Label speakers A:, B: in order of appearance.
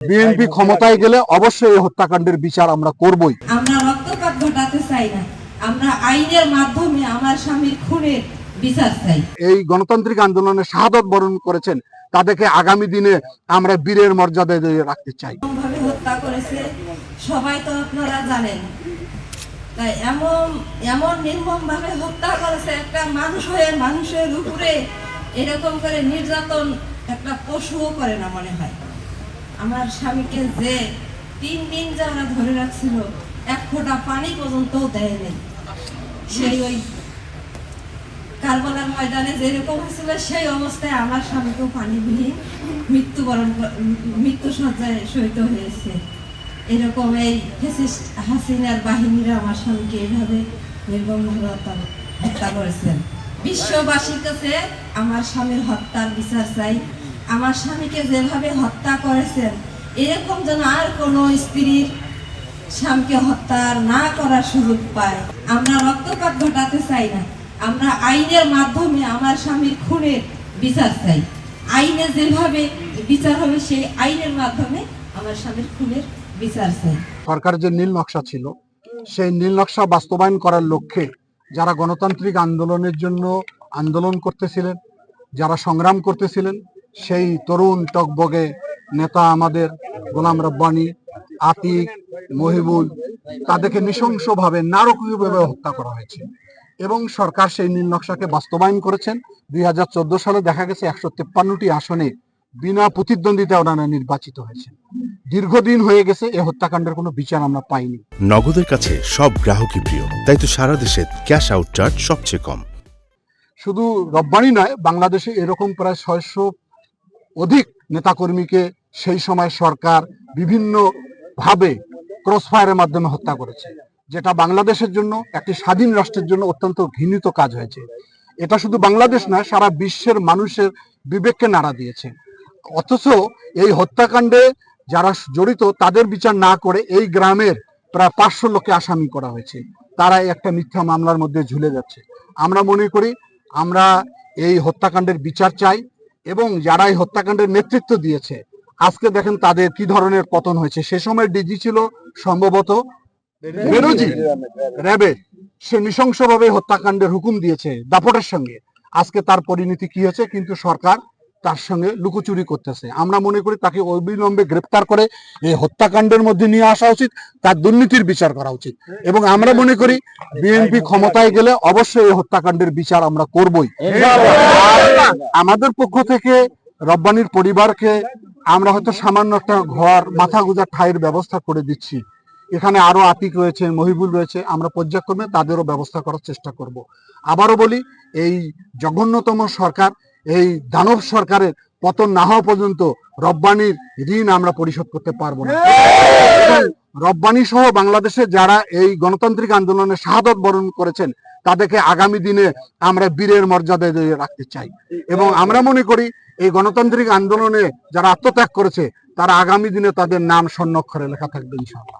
A: BNP ক্ষমতায় গেলে অবশ্যই এই হত্যাকাণ্ডের বিচার আমরা করবই।
B: আমরা রক্তপাত ঘটাতে চাই না। আমরা আইনের মাধ্যমে আমার স্বামীর খুনের বিচার চাই।
A: এই গণতান্ত্রিক আন্দোলনে শাহাদত বরণ করেছেন তাদেরকে আগামী দিনে আমরা বীরের মর্যাদায় দিয়ে রাখতে চাই।
B: হত্যা করেছে সবাই তো আপনারা জানেন। তাই এমন এমন নির্মম ভাবে হত্যা করেছে একটা মানুষ হয়ে মানুষের উপরে এরকম করে নির্যাতন একটা পশুও করে না মনে হয়। আমার স্বামীকে যে তিন দিন যে ওরা ধরে রাখছিল, এক ফোঁটা পানি পর্যন্ত দেয়নি। সেই ওই কারবালার ময়দানে যেরকম হয়েছিল, সেই অবস্থায় আমার স্বামীকেও পানি পানিবিহীন মৃত্যুবরণ মৃত্যু সজ্জায় শহীদ হয়েছে। এরকম এই হাসিনার বাহিনীরা আমার স্বামীকে এইভাবে নির্মমভাবে হত্যা করেছেন বিশ্ববাসীর কাছে আমার স্বামীর হত্যার বিচার চাই। আমার স্বামীকে যেভাবে হত্যা করেছেন, এরকম যেন আর কোনো স্ত্রীর স্বামীকে হত্যা না করার সুযোগ পায়। আমরা রক্তপাত ঘটাতে চাই না। আমরা আইনের মাধ্যমে আমার স্বামীর খুনের বিচার চাই। আইনে যেভাবে বিচার হবে, সেই আইনের মাধ্যমে আমার স্বামীর খুনের বিচার চাই।
A: সরকার যে নীল নকশা ছিল, সেই নীল নকশা বাস্তবায়ন করার লক্ষ্যে যারা গণতান্ত্রিক আন্দোলনের জন্য আন্দোলন করতেছিলেন, যারা সংগ্রাম করতেছিলেন সেই তরুণ টকবগে নেতা আমাদের গোলাম রব্বানি আতিক মহিবুল তাদেরকে নৃশংসভাবে নারকীয়ভাবে হত্যা করা হয়েছে। এবং সরকার সেই নীল নকশাকে বাস্তবায়ন করেছেন। দুই হাজার চোদ্দ সালে দেখা গেছে একশো তেপ্পান্নটি আসনে বিনা প্রতিদ্বন্দ্বিতা ওনারা নির্বাচিত হয়েছেন। দীর্ঘদিন হয়ে গেছে এই হত্যাকাণ্ডের কোনো বিচার আমরা পাইনি।
C: নগদের কাছে সব গ্রাহকই প্রিয় তাই তো সারা দেশে ক্যাশ আউট চার্জ সবচেয়ে কম।
A: শুধু রব্বানি নয় বাংলাদেশে এরকম প্রায় ছয়শো অধিক নেতাকর্মীকে সেই সময় সরকার বিভিন্ন ভাবে ক্রসফায়ারের মাধ্যমে হত্যা করেছে, যেটা বাংলাদেশের জন্য, একটি স্বাধীন রাষ্ট্রের জন্য অত্যন্ত ঘৃণিত কাজ হয়েছে। এটা শুধু বাংলাদেশ নয়, সারা বিশ্বের মানুষের বিবেককে নাড়া দিয়েছে। অথচ এই হত্যাকাণ্ডে যারা জড়িত, তাদের বিচার না করে এই গ্রামের প্রায় পাঁচশো লোককে আসামি করা হয়েছে। তারা একটা মিথ্যা মামলার মধ্যে ঝুলে যাচ্ছে। আমরা মনে করি, আমরা এই হত্যাকাণ্ডের বিচার চাই। এবং যারা এই হত্যাকাণ্ডের নেতৃত্ব দিয়েছে, আজকে দেখেন তাদের কি ধরনের পতন হয়েছে। সে সময় ডিজি ছিল সম্ভবত বেরোজি র্যাবের। সে নৃশংসভাবে হত্যাকাণ্ডের হুকুম দিয়েছে দাপটের সঙ্গে। আজকে তার পরিণতি কি হয়েছে? কিন্তু সরকার তার সঙ্গে লুকোচুরি করতেছে। আমরা মনে করি তাকে অবিলম্বে গ্রেপ্তার করে এই হত্যাকাণ্ডের মধ্যে নিয়ে আসা উচিত, তার দুর্নীতির বিচার করা উচিত। এবং আমরা মনে করি বিএনপি ক্ষমতায় গেলে অবশ্যই এই হত্যাকাণ্ডের বিচার আমরা করবই। আমাদের পক্ষ থেকে রব্বানির পরিবারকে আমরা হয়তো সামান্য একটা ঘর মাথা গুজার ঠাইয়ের ব্যবস্থা করে দিচ্ছি। এখানে আরও আতিক রয়েছে, মহিবুল রয়েছে, আমরা পর্যায়ক্রমে তাদেরও ব্যবস্থা করার চেষ্টা করব। আবারও বলি, এই জঘন্যতম সরকার এই দানব সরকারের পতন না হওয়া পর্যন্ত রব্বানির ঋণ আমরা পরিশোধ করতে পারব না। রব্বানি সহ বাংলাদেশে যারা এই গণতান্ত্রিক আন্দোলনে শাহাদত বরণ করেছেন, তাদেরকে আগামী দিনে আমরা বীরের মর্যাদা দিয়ে রাখতে চাই। এবং আমরা মনে করি, এই গণতান্ত্রিক আন্দোলনে যারা আত্মত্যাগ করেছে, তারা আগামী দিনে তাদের নাম স্বর্ণক্ষরে লেখা থাকবে ইনশাআল্লাহ।